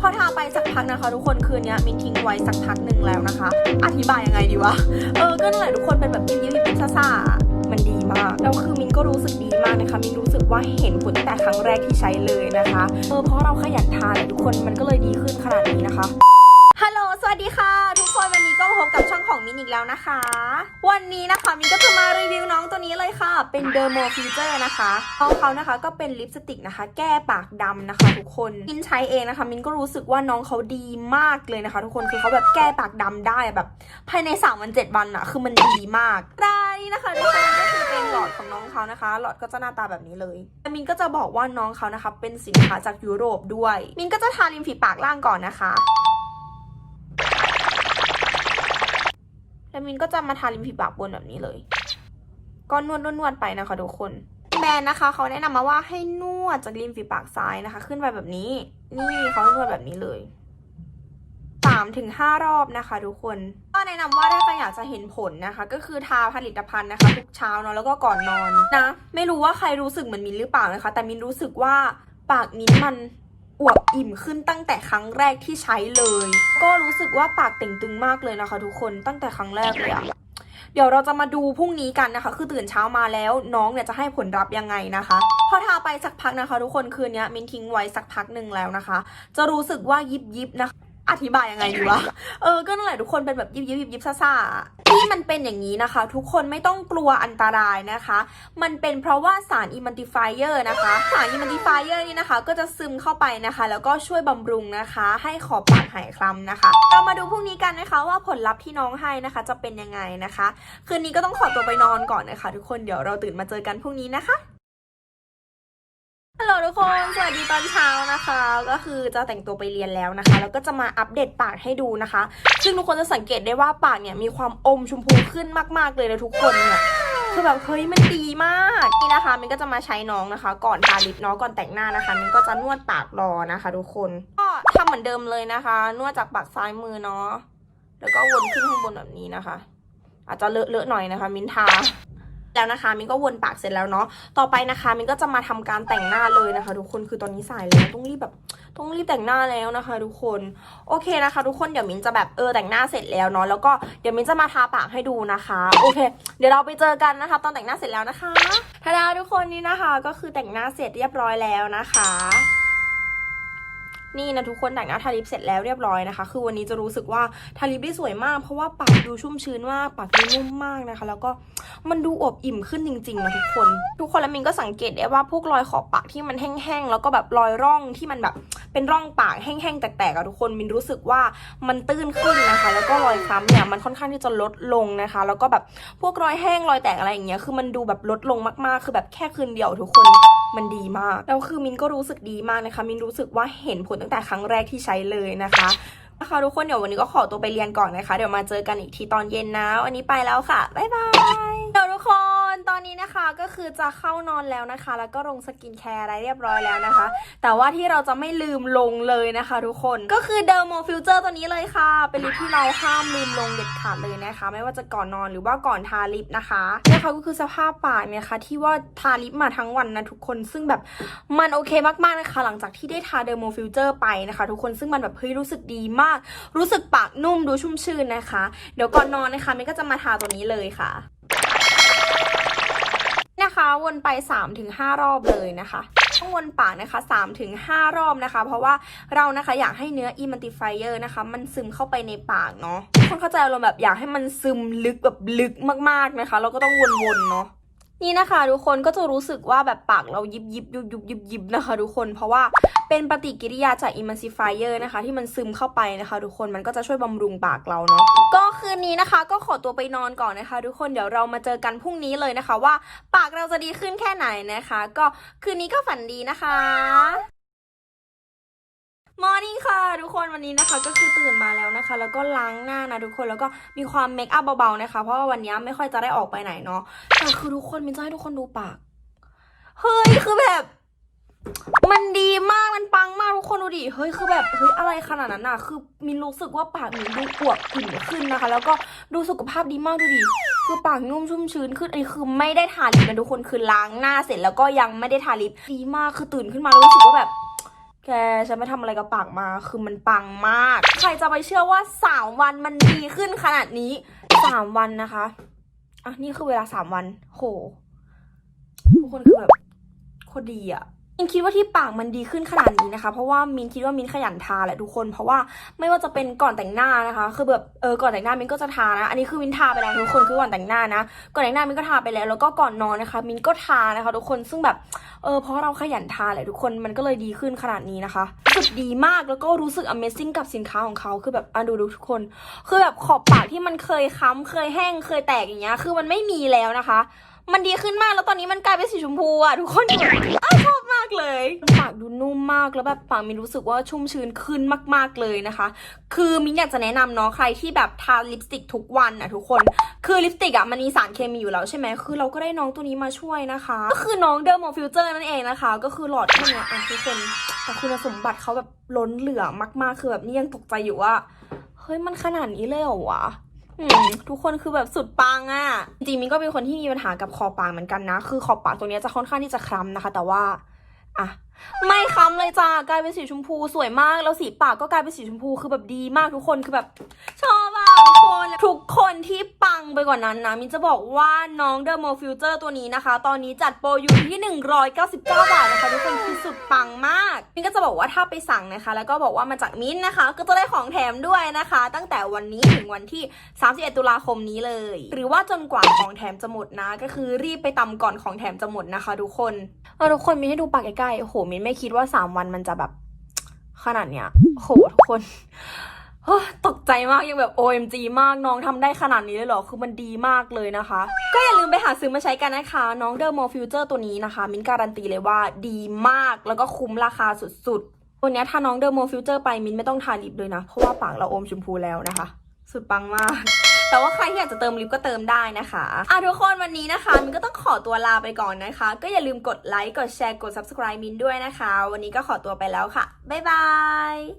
พอทาไปสักพักนะคะ ทุกคนคืนนี้มินทิ้งไว้สักพักหนึ่งแล้วนะคะ อธิบายยังไงดีวะ เออ ก็นั่นแหละทุกคนเป็นแบบยิ้มยิ้มยิ้มซ่าๆมันดีมาก แล้วคือมินก็รู้สึกดีมากนะคะ มินรู้สึกว่าเห็นผลตั้งแต่ครั้งแรกที่ใช้เลยนะคะ เออ เพราะเราขยันทาเลยทุกคนมันก็เลยดีขึ้นขนาดนี้นะคะ ฮัลโหล สวัสดีค่ะ ทุกคนวันนี้ก็พบกับ ของมินอีกแล้วนะคะ วันนี้นะคะมินก็จะมารีวิวน้องตัวนี้เลยค่ะ เป็นเดอร์โมฟีเจอร์นะคะน้องเขานะคะก็เป็นลิปสติกนะคะ แก้ปากดำนะคะ ทุกคนมินใช้เองนะคะ มินก็รู้สึกว่าน้องเขาดีมากเลยนะคะ ทุกคนคือเขาแบบแก้ปากดำได้แบบ ภายใน3วัน7วันอะคือมันดีมากรายนี้นะคะทุกคนก็คือเป็นหลอดของน้องเขานะคะ หลอดก็จะหน้าตาแบบนี้เลยแต่มินก็จะบอกว่าน้องเขานะคะ เป็นสินค้าจากยุโรปด้วย มินก็จะทาริมฝีปากล่างก่อนนะคะ แล้วมินก็จะมาทาริมฝีปากบนแบบนี้เลย ก็นวดนวดไปนะคะทุกคน แบรนด์นะคะเขาแนะนำมาว่าให้นวดจากริมฝีปากซ้ายนะคะ ขึ้นไปแบบนี้ นี่เขาให้นวดแบบนี้เลยสามถึงห้ารอบนะคะทุกคน ก็แนะนำว่าถ้าใครอยากจะเห็นผลนะคะ ก็คือทาผลิตภัณฑ์นะคะทุกเช้าเนาะแล้วก็ก่อนนอนนะ ไม่รู้ว่าใครรู้สึกเหมือนมินหรือเปล่านะคะ แต่มินรู้สึกว่าปากมินมัน อวบอิ่มขึ้นตั้งแต่ครั้งแรกที่ใช้เลย ก็รู้สึกว่าปากเต่งตึงมากเลยนะคะ ทุกคนตั้งแต่ครั้งแรกเลยอะเดี๋ยวเราจะมาดูพรุ่งนี้กันนะคะ คือตื่นเช้ามาแล้วน้องเนี่ยจะให้ผลลัพธ์ยังไงนะคะ พอทาไปสักพักนะคะ ทุกคนคืนนี้มินทิ้งไว้สักพักหนึ่งแล้วนะคะ จะรู้สึกว่ายิบยิบนะคะ อธิบายยังไงดีวะ เออ ก็นั่นแหละทุกคนเป็นแบบยิบยิบยิบยิบซ่าๆที่มันเป็นอย่างนี้นะคะ ทุกคนไม่ต้องกลัวอันตรายนะคะ มันเป็นเพราะว่าสารอิมันติฟายเออร์นะคะ สารอิมันติฟายเออร์นี่นะคะ ก็จะซึมเข้าไปนะคะ แล้วก็ช่วยบำรุงนะคะ ให้ขอบปากหายคล้ำนะคะ เรามาดูพรุ่งนี้กันนะคะว่าผลลัพธ์ที่น้องให้นะคะ จะเป็นยังไงนะคะ คืนนี้ก็ต้องขอตัวไปนอนก่อนนะคะ ทุกคน เดี๋ยวเราตื่นมาเจอกันพรุ่งนี้นะคะ ฮัลโหลทุกคน สวัสดีตอนเช้านะคะ ก็คือจะแต่งตัวไปเรียนแล้วนะคะ แล้วก็จะมาอัปเดตปากให้ดูนะคะ ซึ่งทุกคนจะสังเกตได้ว่าปากเนี่ยมีความอมชมพูขึ้นมากๆเลยนะทุกคนเนี่ย คือแบบเฮ้ยมันดีมาก นี่นะคะมันก็จะมาใช้น้องนะคะ ก่อนทาลิปเนาะก่อนแต่งหน้านะคะ มันก็จะนวดปากรอนะคะ ทุกคน ก็ทำเหมือนเดิมเลยนะคะ นวดจากปากซ้ายมือเนาะ แล้วก็วนขึ้นข้างบนแบบนี้นะคะ อาจจะเลอะๆหน่อยนะคะ มินทา แล้วนะคะมินก็วนปากเสร็จแล้วเนาะต่อไปนะคะมินก็จะมาทำการแต่งหน้าเลยนะคะ ทุกคนคือตอนนี้สายแล้วต้องรีบแบบต้องรีบแต่งหน้าแล้วนะคะ ทุกคนโอเคนะคะ ทุกคนเดี๋ยวมินจะแบบเออแต่งหน้าเสร็จแล้วเนาะแล้วก็เดี๋ยวมินจะมาทาปากให้ดูนะคะ โอเค เดี๋ยวเราไปเจอกันนะคะ ตอนแต่งหน้าเสร็จแล้วนะคะทาดาทุกคนนี่นะคะ ก็คือแต่งหน้าเสร็จเรียบร้อยแล้วนะคะ นี่นะทุกคนแต่งหน้าทาลิปเสร็จแล้วเรียบร้อยนะคะ คือวันนี้จะรู้สึกว่าทาลิปได้สวยมาก เพราะว่าปากดูชุ่มชื้นมาก ปากดูนุ่มมากนะคะ แล้วก็มันดูอบอิ่มขึ้นจริงๆนะทุกคน ทุกคนแล้วมินก็สังเกตได้ว่าพวกรอยขอบปากที่มันแห้งๆแล้วก็แบบรอยร่องที่มันแบบเป็นร่องปากแห้งๆแตกๆอะทุกคนมินรู้สึกว่ามันตื้นขึ้นนะคะ แล้วก็รอยคล้ำเนี่ยมันค่อนข้างที่จะลดลงนะคะ แล้วก็แบบพวกรอยแห้งรอยแตกอะไรอย่างเงี้ยคือมันดูแบบลดลงมากๆ คือแบบแค่คืนเดียวทุกคน มันดีมาก แล้วคือมินก็รู้สึกดีมากนะคะ มินรู้สึกว่าเห็นผลตั้งแต่ครั้งแรกที่ใช้เลยนะคะนะคะทุกคนเดี๋ยววันนี้ก็ขอตัวไปเรียนก่อนนะคะ เดี๋ยวมาเจอกันอีกทีตอนเย็นนะวันนี้ไปแล้วค่ะ บ๊ายบาย เดี๋ยวทุกคนตอนนี้นะคะก็คือจะเข้านอนแล้วนะคะ แล้วก็ลงสกินแคร์อะไรเรียบร้อยแล้วนะคะ แต่ว่าที่เราจะไม่ลืมลงเลยนะคะ ทุกคนก็คือเดอร์โมฟิลเจอร์ตัวนี้เลยค่ะ เป็นลิปที่เราห้ามลืมลงเด็ดขาดเลยนะคะ ไม่ว่าจะก่อนนอนหรือว่าก่อนทาลิปนะคะนี่ค่ะก็คือสภาพปากเนี่ยค่ะที่ว่าทาลิปมาทั้งวันนะทุกคนซึ่งแบบมันโอเคมากๆนะคะ หลังจากที่ได้ทาเดอร์โมฟิลเจอร์ไปนะคะ ทุกคนซึ่งมันแบบเฮ้ยรู้สึกดีมาก รู้สึกปากนุ่มดูชุ่มชื่นนะคะ เดี๋ยวก่อนนอนนะคะมินก็จะมาทาตัวนี้เลยค่ะ นะคะวนไป 3-5 รอบเลยนะคะต้องวนปากนะคะ3-5 รอบนะคะ เพราะว่าเรานะคะอยากให้เนื้ออีมันติไฟเยอร์นะคะ มันซึมเข้าไปในปากเนาะคนเข้าใจอารมณ์แบบอยากให้มันซึมลึกแบบลึกมากๆนะคะ เราก็ต้องวนๆเนาะ นี่นะคะทุกคนก็จะรู้สึกว่าแบบปากเรายิบยิบยุบยุบยิบยิบนะคะทุกคนเพราะว่าเป็นปฏิกิริยาจาก emulsifier นะคะ ที่มันซึมเข้าไปนะคะ ทุกคนมันก็จะช่วยบำรุงปากเราเนาะก็คืนนี้นะคะ ก็ขอตัวไปนอนก่อนนะคะ ทุกคนเดี๋ยวเรามาเจอกันพรุ่งนี้เลยนะคะ ว่าปากเราจะดีขึ้นแค่ไหนนะคะ ก็คืนนี้ก็ฝันดีนะคะ มอร์นิ่งค่ะ ทุกคนวันนี้นะคะ ก็คือตื่นมาแล้วนะคะ แล้วก็ล้างหน้านะทุกคนแล้วก็มีความเมคอัพเบาๆนะคะ เพราะว่าวันนี้ไม่ค่อยจะได้ออกไปไหนเนาะแต่คือทุกคนมินจะให้ทุกคนดูปากเฮ้ยคือแบบ มันดีมากมันปังมากทุกคนดูดิเฮ้ยคือแบบเฮ้ยอะไรขนาดนั้นอะคือมินรู้สึกว่าปากมินดูอวบอิ่มขึ้นนะคะ แล้วก็ดูสุขภาพดีมากดูดิคือปากนุ่มชุ่มชื้นขึ้นอันนี้คือไม่ได้ทาลิปนะทุกคนคือล้างหน้าเสร็จแล้วก็ยังไม่ได้ทาลิปดีมากคือตื่นขึ้นมาแล้วรู้สึกว่าแบบ แกฉันไปทำอะไรกับปากมาคือมันปังมาก ใครจะไปเชื่อว่าสามวันมันดีขึ้นขนาดนี้สามวันนะคะอะนี่คือเวลาสามวัน โหทุกคนคือแบบโคตรดีอะ มินคิดว่าที่ปากมันดีขึ้นขนาดนี้นะคะ เพราะว่ามินคิดว่ามินขยันทาแหละทุกคน เพราะว่าไม่ว่าจะเป็นก่อนแต่งหน้านะคะ คือแบบเออก่อนแต่งหน้ามินก็จะทานะ อันนี้คือมินทาไปแล้วทุกคนคือก่อนแต่งหน้านะ ก่อนแต่งหน้ามินก็ทาไปแล้ว แล้วก็ก่อนนอนนะคะ มินก็ทานะคะ ทุกคนซึ่งแบบเออเพราะเราขยันทาแหละทุกคนมันก็เลยดีขึ้นขนาดนี้นะคะรู้สึกดีมากแล้วก็รู้สึก Amazing กับสินค้าของเขาคือแบบอะดูดูทุกคน คือแบบขอบปากที่มันเคยค้ำเคยแห้งเคยแตกอย่างเงี้ยคือมันไม่มีแล้วนะคะ มันดีขึ้นมากแล้วตอนนี้มันกลายเป็นสีชมพูอะทุกคนอะชอบมากเลย ปากดูนุ่มมากแล้วแบบปากมินรู้สึกว่าชุ่มชื้นขึ้นมาก ๆเลยนะคะ คือมินอยากจะแนะนำเนาะใครที่แบบทาลิปสติกทุกวันอะทุกคน คือลิปสติกอะมันมีสารเคมีอยู่แล้วใช่ไหมคือเราก็ได้น้องตัวนี้มาช่วยนะคะ ก็คือน้องเดอร์โมฟิวเจอร์นั่นเองนะคะ ก็คือหลอดแค่เนี้ยอะทุกคนแต่คุณสมบัติเขาแบบล้นเหลือมากๆ คือแบบนี่ยังตกใจอยู่ว่าเฮ้ยมันขนาดนี้เลยเหรอวะทุกคนคือแบบสุดปังอะ่ะ จริงมินก็เป็นคนที่มีปัญหากับขอปากเหมือนกันนะ คือขอปากตรงนี้จะค่อนข้างที่จะคล้ำนะคะ แต่ว่า อะไม่ค้ำเลยจ้ากลายเป็นสีชมพูสวยมาก แล้วสีปากก็กลายเป็นสีชมพูคือแบบดีมากทุกคนคือแบบ ชอบ ทุกคนทุกคนที่ปังไปกว่านั้นนะ มินจะบอกว่าน้องเดอร์โมฟิวเจอร์ตัวนี้นะคะ ตอนนี้จัดโปรอยู่ที่ 199 บาทนะคะทุกคนคือสุดปังมาก มินก็จะบอกว่าถ้าไปสั่งนะคะ แล้วก็บอกว่ามาจากมินนะคะ ก็จะได้ของแถมด้วยนะคะ ตั้งแต่วันนี้ถึงวันที่ 31 ตุลาคมนี้เลย หรือว่าจนกว่าของแถมจะหมดนะ ก็คือรีบไปตำก่อนของแถมจะหมดนะคะ ทุกคนเออทุกคนมินให้ดูปากใกล้ๆโอ้โหมินไม่คิดว่า 3 วันมันจะแบบขนาดเนี้ยโหทุกคน ตกใจมากยังแบบ OMG มากน้องทำได้ขนาดนี้เลยเหรอ คือมันดีมากเลยนะคะ ก็อย่าลืมไปหาซื้อมาใช้กันนะคะ น้องเดอร์โมฟิวเจอร์ตัวนี้นะคะ มินการันตีเลยว่าดีมากแล้วก็คุ้มราคาสุดๆ ตัวเนี้ยถ้าน้องเดอร์โมฟิวเจอร์ไปมินไม่ต้องทาลิปเลยนะ เพราะว่าปากเราอมชมพูแล้วนะคะ สุดปังมากแต่ว่าใครที่อยากจะเติมลิปก็เติมได้นะคะอะทุกคนวันนี้นะคะ มินก็ต้องขอตัวลาไปก่อนนะคะ ก็อย่าลืมกดไลค์ กดแชร์ กด subscribe มินด้วยนะคะ วันนี้ก็ขอตัวไปแล้วค่ะ บ๊ายบาย